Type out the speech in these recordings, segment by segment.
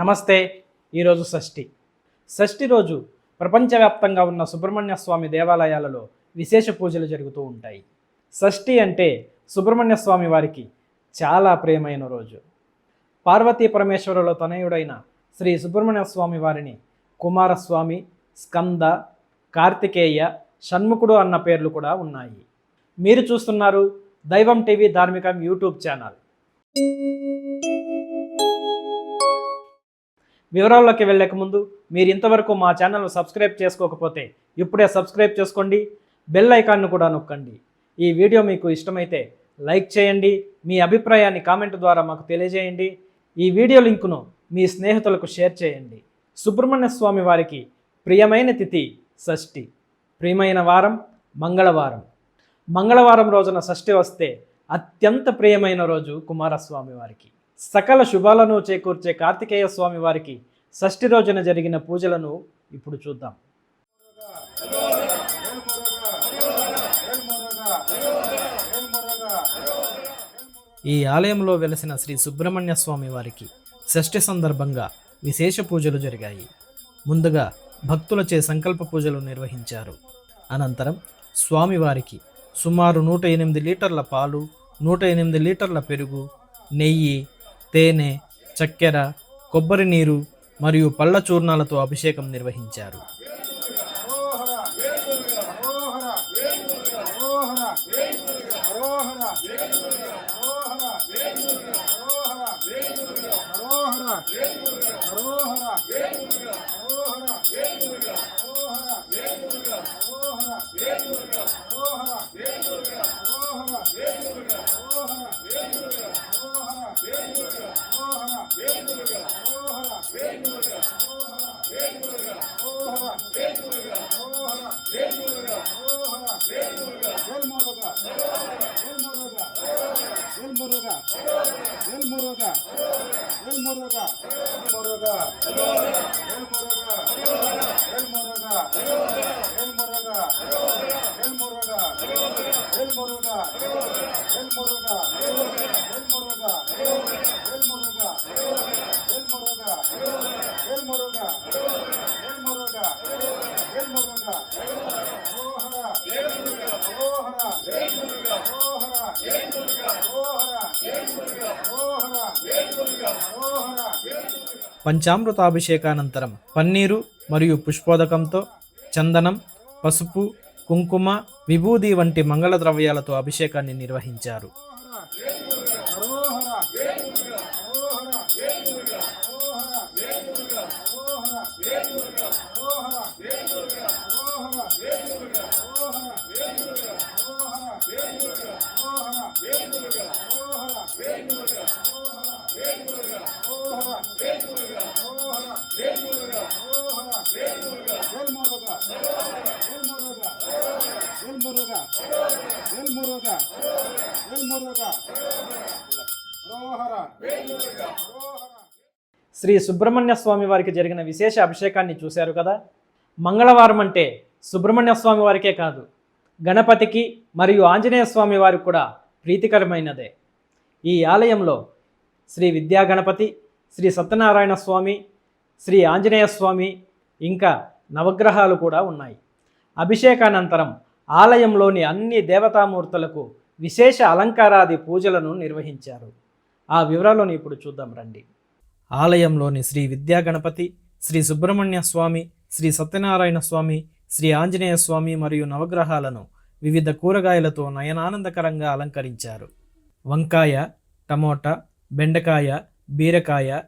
నమస్తే ఈరోజు షష్ఠి. షష్ఠి రోజు ప్రపంచవ్యాప్తంగా ఉన్న సుబ్రహ్మణ్య స్వామి దేవాలయాలలో విశేష పూజలు జరుగుతూ ఉంటాయి. షష్ఠి అంటే సుబ్రహ్మణ్య స్వామి వారికి చాలా ప్రియమైన రోజు. పార్వతీ పరమేశ్వరుల తనయుడైన శ్రీ సుబ్రహ్మణ్య స్వామి వారిని కుమారస్వామి స్కంద కార్తికేయ షణ్ముఖుడు అన్న పేర్లు కూడా ఉన్నాయి. మీరు చూస్తున్నారు దైవం టీవీ ధార్మికం యూట్యూబ్ ఛానల్. వివరాల్లోకి వెళ్ళక ముందు మీరు ఇంతవరకు మా ఛానల్ను సబ్స్క్రైబ్ చేసుకోకపోతే ఇప్పుడే సబ్స్క్రైబ్ చేసుకోండి బెల్ ఐకాన్ను కూడా నొక్కండి. ఈ వీడియో మీకు ఇష్టమైతే లైక్ చేయండి మీ అభిప్రాయాన్ని కామెంట్ ద్వారా మాకు తెలియజేయండి. ఈ వీడియో లింకును మీ స్నేహితులకు షేర్ చేయండి. సుబ్రహ్మణ్య స్వామి వారికి ప్రియమైన తిథి షష్ఠి. ప్రియమైన వారం మంగళవారం. మంగళవారం రోజున షష్ఠి వస్తే అత్యంత ప్రియమైన రోజు కుమారస్వామి వారికి. సకల శుభాలను చేకూర్చే కార్తికేయ స్వామి వారికి షష్ఠి రోజున జరిగిన పూజలను ఇప్పుడు చూద్దాం. ఈ ఆలయంలో వెలసిన శ్రీ సుబ్రహ్మణ్య స్వామి వారికి షష్ఠి సందర్భంగా విశేష పూజలు జరిగాయి. ముందుగా భక్తులచే సంకల్ప పూజలు నిర్వహించారు. అనంతరం స్వామివారికి సుమారు నూట ఎనిమిది లీటర్ల పాలు నూట ఎనిమిది లీటర్ల పెరుగు నెయ్యి తేనె చక్కెర కొబ్బరి నీరు మరియు పళ్ళ చూర్ణాలతో అభిషేకం నిర్వహించారు ಮೂರೋಗ ಎಲ್ ಮೂರೋಗ ಮೂರೋಗ ಎಲ್ ಮೂರೋಗ ಎಲ್ ಮೂರೋಗ ಎಲ್ ಮೂರೋಗ ಎಲ್ ಮೂರೋಗ ಎಲ್ ಮೂರೋಗ ಎಲ್ ಮೂರೋಗ పంచామృతాభిషేకానంతరం పన్నీరు మరియు పుష్పోదకంతో చందనం పసుపు కుంకుమ విభూది వంటి మంగళ ద్రవ్యాలతో అభిషేకాన్ని నిర్వహించారు. శ్రీ సుబ్రహ్మణ్య స్వామి వారికి జరిగిన విశేష అభిషేకాన్ని చూశారు కదా? మంగళవారం అంటే సుబ్రహ్మణ్య స్వామి వారికే కాదు గణపతికి మరియు ఆంజనేయ స్వామి వారికి కూడా ప్రీతికరమైనదే. ఈ ఆలయంలో శ్రీ విద్యా గణపతి శ్రీ సత్యనారాయణ స్వామి శ్రీ ఆంజనేయ స్వామి ఇంకా నవగ్రహాలు కూడా ఉన్నాయి. అభిషేకానంతరం ఆలయంలోని అన్ని దేవతామూర్తులకు విశేష అలంకారాది పూజలను నిర్వహించారు. ఆ వివరాలను ఇప్పుడు చూద్దాం రండి. ఆలయంలోని శ్రీ విద్యా గణపతి శ్రీ సుబ్రహ్మణ్య స్వామి శ్రీ సత్యనారాయణ స్వామి శ్రీ ఆంజనేయ స్వామి మరియు నవగ్రహాలను వివిధ కూరగాయలతో నయనానందకరంగా అలంకరించారు. వంకాయ టమోటా బెండకాయ బీరకాయ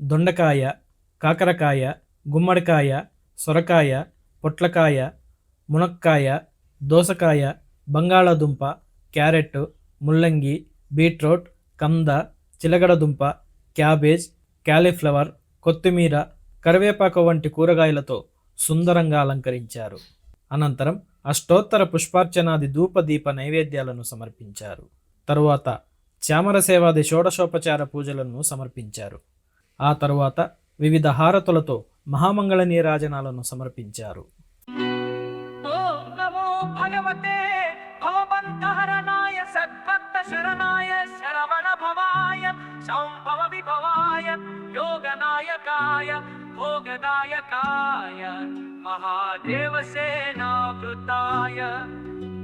దొండకాయ కాకరకాయ గుమ్మడికాయ సొరకాయ పొట్లకాయ మునక్కాయ దోసకాయ బంగాళాదుంప క్యారెట్ ముల్లంగి బీట్రూట్ కంద చిలగడదుంప క్యాబేజ్ క్యాలీఫ్లవర్ కొత్తిమీర కరివేపాకు వంటి కూరగాయలతో సుందరంగా అలంకరించారు. అనంతరం అష్టోత్తర పుష్పార్చనాది ధూపదీప నైవేద్యాలను సమర్పించారు. తరువాత చామర సేవాది షోడశోపచార పూజలను సమర్పించారు. ఆ తరువాత వివిధ హారతులతో మహామంగళ నీరాజనాలను సమర్పించారు. భగవతే शरणाय शरवणभवाय संभवविभवाय योगनायकाय भोगदायकाय महादेवसेनावृताय सेनावृताय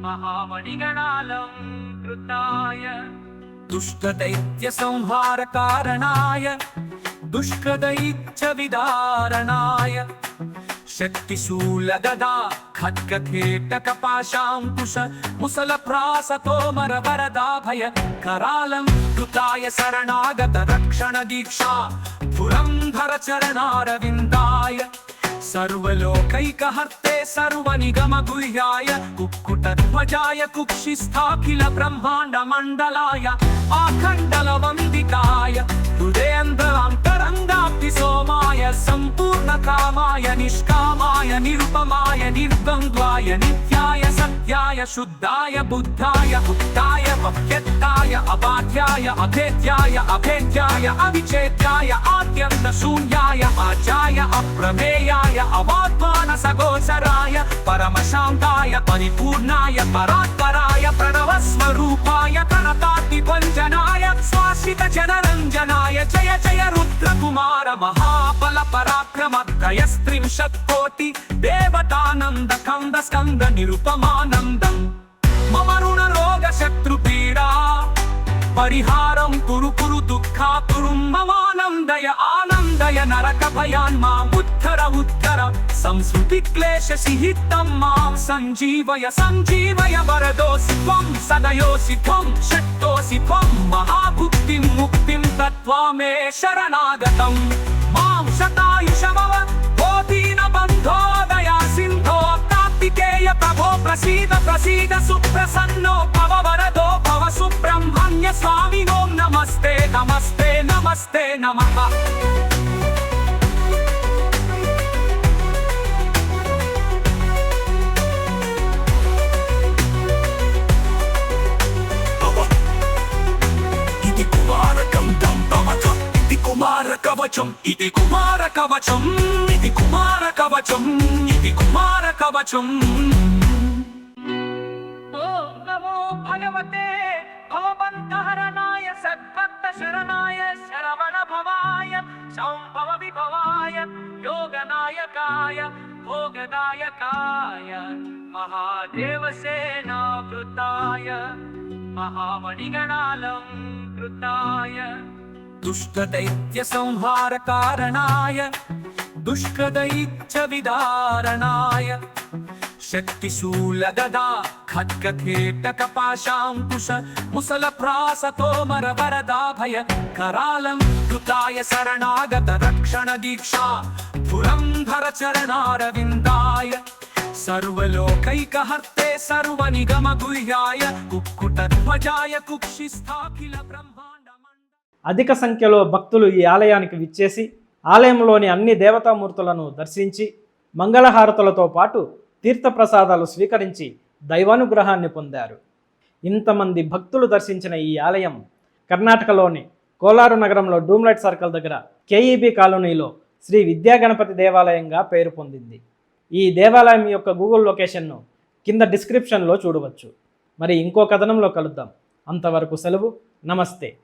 महामणिगणालंकृताय दुष्टदैत्यसंहारकारणाय दुष्टदैत्यविदारणाय भोगदायकाय महादेवसेनावृताय महामणिगणालं कृताय दुष्टदैत्यसंहारकारणाय दुष्टदैत्यविदारणाय शक्तिशूलगदा खड्गखेटकपाशाङ्कुश मुसलप्रासतोमरवरदाभय करालं कृताय शरणागत रक्षणदीक्षा पुरन्धर चरणारविन्दाय सर्वलोकैकहर्ते सर्वनिगमगुह्याय कुक्कुटध्वजाय कुक्षिस्थाखिल ब्रह्माण्डमण्डलाय आखण्डलवन्दिताय స్కందాబ్ది సోమాయ సంపూర్ణ కామాయ నిష్కామాయ నిరుపమాయ నిర్ద్వంద్వాయ నిత్యాయ సత్యాయ శుద్ధాయ బుద్ధాయ ముక్తాయ మహ్యత్తాయ అబాధ్యాయ అభేద్యాయ అభేద్యాయ అవిచేత్యాయ ఆద్యంత శూన్యాయ ఆచాయ అప్రమేయాయ అవాత్మాన సగోచరాయ పరమశాంతాయ పరిపూర్ణాయ పరాత్పరాయ ప్రణవస్వరూపాయ తనతాత్మి పంచనాయ స్వాస రక్షిత జనరంజనాయ జయ జయ రుద్రకుమార మహాబల పరాక్రమ త్రయస్త్రింశత్కోటి దేవతానంద కంద స్కంద నిరుపమానందం. మమ రుణ రోగ శత్రు పీడా పరిహారం కురు కురు దుఃఖాపురు మమానందయ ఆనందయ నరక భయాన్ మా ఉత్తర ఉద్ధర సంస్కృతి క్లేశ సిహితం మాం సంజీవయ సంజీవయ వరదోసి త్వం సదయోసి త్వం షట్టోసి త్వం మహాభుక్తిం ముక్తిం దత్వా మే శరణాగతం. మాం శతాయుషమవ బోధీన బంధోదయా సింధో కార్తికేయ ప్రభో ప్రసీద ప్రసీద సుప్రసన్నో భవ వరదో భవ సుబ్రహ్మణ్య స్వామి ఓం నమస్తే నమస్తే నమస్తే కవచం ఇది కుమార కవచం ఇది కుమార కవచం ఇది కుమార కవచం ఓం నమో భగవతే భవబంధహరణాయ సద్భక్త శరణాయ శరవణ భవాయ సంభవ విభవాయ యోగనాయకాయ భోగదాయకాయ మహాదేవ సేనావృతాయ महामणिगणालं कृताय दुष्टदैत्यसंहारकारणाय दुष्टदैत्यविदारणाय शक्तिशूलगदा खड्गखेटकपाशाङ्कुश मुसलप्रासतोमरवरदाभय करालं कृताय शरणागत रक्षणदीक्षा पुरन्धर चरणारविन्दाय सर्वलोकैकहर्ते सर्वनिगमगुह्याय कुक्कुटध्वजाय कुक्षिस्थाखिल ब्रह्माण्डमण्ड అధిక సంఖ్యలో భక్తులు ఈ ఆలయానికి విచ్చేసి ఆలయంలోని అన్ని దేవతామూర్తులను దర్శించి మంగళహారతులతో పాటు తీర్థప్రసాదాలు స్వీకరించి దైవానుగ్రహాన్ని పొందారు. ఇంతమంది భక్తులు దర్శించిన ఈ ఆలయం కర్ణాటకలోని కోలారు నగరంలో డూమ్లైట్ సర్కిల్ దగ్గర కేఈబి కాలనీలో శ్రీ విద్యాగణపతి దేవాలయంగా పేరు పొందింది. ఈ దేవాలయం యొక్క గూగుల్ లొకేషన్ను కింద డిస్క్రిప్షన్లో చూడవచ్చు. మరి ఇంకో కథనంలో కలుద్దాం. అంతవరకు సెలవు. నమస్తే.